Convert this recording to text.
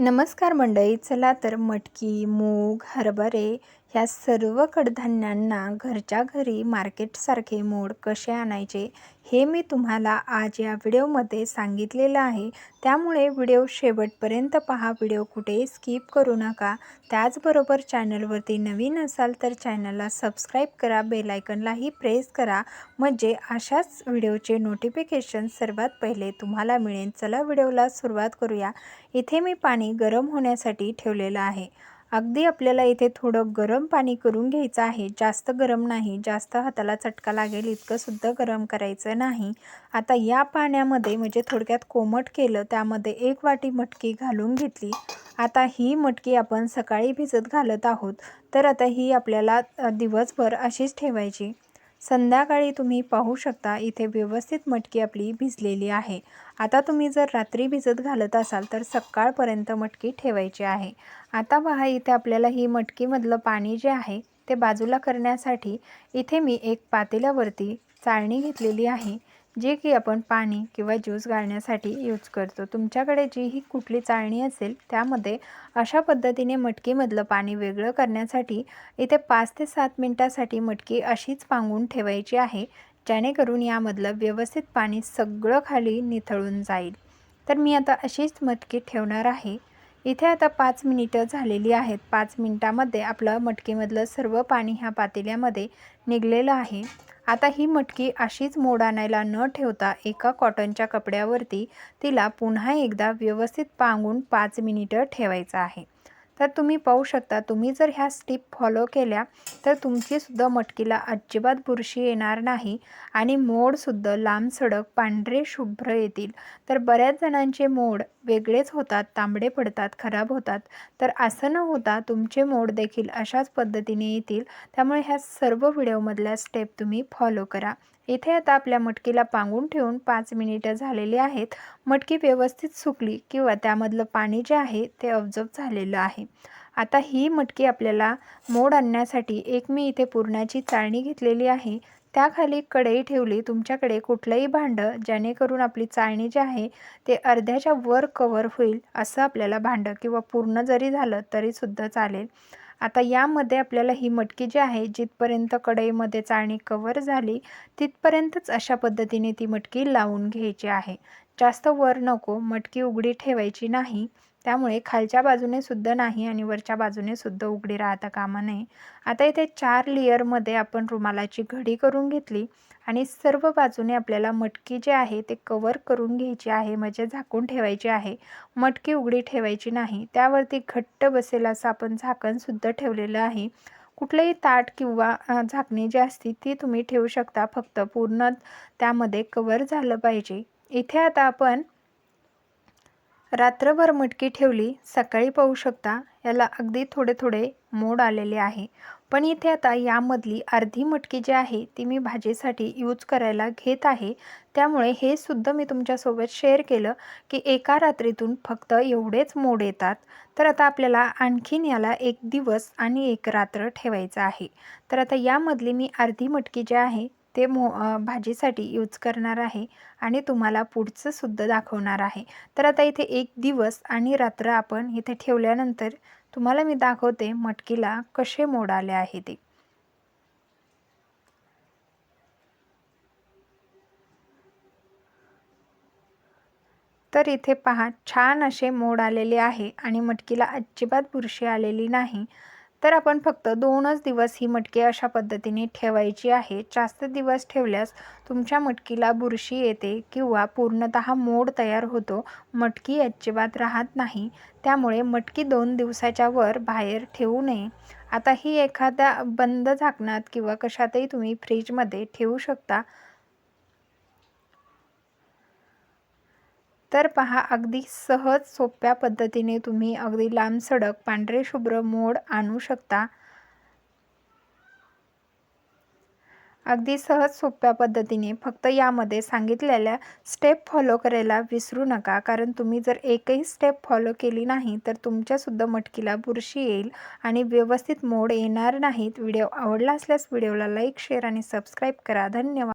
नमस्कार मंडळी चला तर मटकी मूग हरभरे ह्या सर्व कडधान्यांना घरच्या घरी मार्केटसारखे मोड कसे आणायचे हे मी तुम्हाला आज या व्हिडिओमध्ये सांगितलेलं आहे. त्यामुळे व्हिडिओ शेवटपर्यंत पहा. व्हिडिओ कुठेही स्किप करू नका. त्याचबरोबर चॅनलवरती नवीन असाल तर चॅनलला सबस्क्राईब करा. बेलायकनलाही प्रेस करा. म्हणजे अशाच व्हिडिओचे नोटिफिकेशन सर्वात पहिले तुम्हाला मिळेल. चला व्हिडिओला सुरुवात करूया. इथे मी पाणी गरम होण्यासाठी ठेवलेलं आहे. अगदी आपल्याला इथे थोडं गरम पाणी करून घ्यायचं आहे. जास्त गरम नाही. जास्त हाताला चटका लागेल इतकं सुद्धा गरम करायचं नाही. आता या पाण्यामध्ये म्हणजे थोडक्यात कोमट केलं त्यामध्ये एक वाटी मटकी घालून घेतली. आता ही मटकी आपण सकाळी भिजत घालत आहोत. तर आता ही आपल्याला दिवसभर अशीच ठेवायची. संध्याकाळी तुम्ही पाहू शकता इथे व्यवस्थित मटकी आपली भिजलेली आहे. आता तुम्ही जर रात्री भिजत घालत असाल तर सकाळपर्यंत मटकी ठेवायची आहे. आता पहा इथे आपल्याला ही मटकीमधलं पाणी जे आहे ते बाजूला करण्यासाठी इथे मी एक पातेल्यावरती चाळणी घेतलेली आहे. जे की आपण पाणी किंवा ज्यूस गाळण्यासाठी यूज करतो. तुमच्याकडे जी ही कुठली चाळणी असेल त्यामध्ये अशा पद्धतीने मटकीमधलं पाणी वेगळं करण्यासाठी इथे पाच ते सात मिनटासाठी मटकी अशीच पांगून ठेवायची आहे जेणेकरून यामधलं व्यवस्थित पाणी सगळं खाली निथळून जाईल. तर मी आता अशीच मटकी ठेवणार आहे. इथे आता पाच मिनिटं झालेली आहेत. पाच मिनिटामध्ये आपलं मटकीमधलं सर्व पाणी ह्या पातेल्यामध्ये निघलेलं आहे. आता ही मटकी अशीच मोड आणायला न ठेवता एका कॉटनच्या कपड्यावरती तिला पुन्हा एकदा व्यवस्थित पांगून पाच मिनिटं ठेवायचं आहे. तर तुम्ही पाहू शकता तुम्ही जर ह्या स्टीप फॉलो केल्या तर तुमचीसुद्धा मटकीला अजिबात बुरशी येणार नाही आणि मोडसुद्धा लांब सडक पांढरे शुभ्र येतील. तर बऱ्याच जणांचे मोड वेगळेच होतात तांबडे पडतात खराब होतात. तर असं न होता तुमचे मोड देखील अशाच पद्धतीने येतील. त्यामुळे ह्या सर्व व्हिडिओमधल्या स्टेप तुम्ही फॉलो करा. इथे आता आपल्या मटकीला पांगून ठेवून पाच मिनिटं झालेली आहेत. मटकी व्यवस्थित सुकली किंवा त्यामधलं पाणी जे आहे ते अवजब झालेलं आहे. आता ही मटकी आपल्याला मोड आणण्यासाठी एक मी इथे पुरणाची चाळणी घेतलेली आहे. त्याखाली कढई ठेवली तुमच्याकडे कुठलंही भांडं जेणेकरून आपली चाळणी जी आहे ते अर्ध्याच्या वर कवर होईल असं आपल्याला भांडं किंवा पूर्ण जरी झालं तरीसुद्धा चालेल. आता यामध्ये आपल्याला ही मटकी जी आहे जिथपर्यंत कढईमध्ये चाळणी कवर झाली तिथपर्यंतच अशा पद्धतीने ती मटकी लावून घ्यायची आहे. जास्त वर नको मटकी उघडी ठेवायची नाही. त्यामुळे खालच्या बाजूने सुद्धा नाही आणि वरच्या बाजूने सुद्धा उघडी राहता कामा नये. आता इथे चार लेअरमध्ये आपण रुमालाची घडी करून घेतली आणि सर्व बाजूने आपल्याला मटकी जे आहे ते कवर करून घ्यायची आहे म्हणजे झाकून ठेवायची आहे. मटकी उघडी ठेवायची नाही. त्यावरती घट्ट बसेल असं आपण झाकणसुद्धा ठेवलेलं आहे. कुठलंही ताट किंवा झाकणी जी असती ती तुम्ही ठेवू शकता. फक्त पूर्ण त्यामध्ये कवर झालं पाहिजे. इथे आता आपण रात्रभर मटकी ठेवली सकाळी पाहू शकता याला अगदी थोडे थोडे मोड आलेले आहे. पण इथे आता यामधली अर्धी मटकी जी आहे ती मी भाजीसाठी यूज करायला घेत आहे. त्यामुळे हे सुद्धा मी तुमच्यासोबत शेअर केलं की एका रात्रीतून फक्त एवढेच मोड येतात. तर आता आपल्याला आणखीन याला एक दिवस आणि एक रात्र ठेवायचं आहे. तर आता यामधली मी अर्धी मटकी जी आहे ते मो भाजीसाठी यूज करणार आहे आणि तुम्हाला पुढचं सुद्धा दाखवणार आहे. तर आता इथे एक दिवस आणि रात्र आपण इथे ठेवल्यानंतर तुम्हाला मी दाखवते मटकीला कसे मोड आले आहे ते. तर इथे पहा छान असे मोड आलेले आहे आणि मटकीला अजिबात बुरशी आलेली नाही. तर आपण फक्त दोनच दिवस ही मटकी अशा पद्धतीने ठेवायची आहे. जास्त दिवस ठेवल्यास तुमच्या मटकीला बुरशी येते किंवा पूर्णतः मोड तयार होतो. मटकी अजिबात राहत नाही. त्यामुळे मटकी दोन दिवसाच्या वर बाहेर ठेवू नये. आता ही एखाद्या बंद झाकणात किंवा कशातही तुम्ही फ्रीजमध्ये ठेवू शकता. तर पहा अगदी सहज सोप्या पद्धतीने तुम्ही अगदी लांब सडक पांढरे शुभ्र मोड आणू शकता. अगदी सहज सोप्या पद्धतीने फक्त यामध्ये सांगितलेल्या स्टेप फॉलो करायला विसरू नका. कारण तुम्ही जर एकही स्टेप फॉलो केली नाही तर तुमच्यासुद्धा मटकीला बुरशी येईल आणि व्यवस्थित मोड येणार नाहीत. व्हिडिओ आवडला असल्यास व्हिडिओला लाईक शेअर आणि सबस्क्राईब करा. धन्यवाद.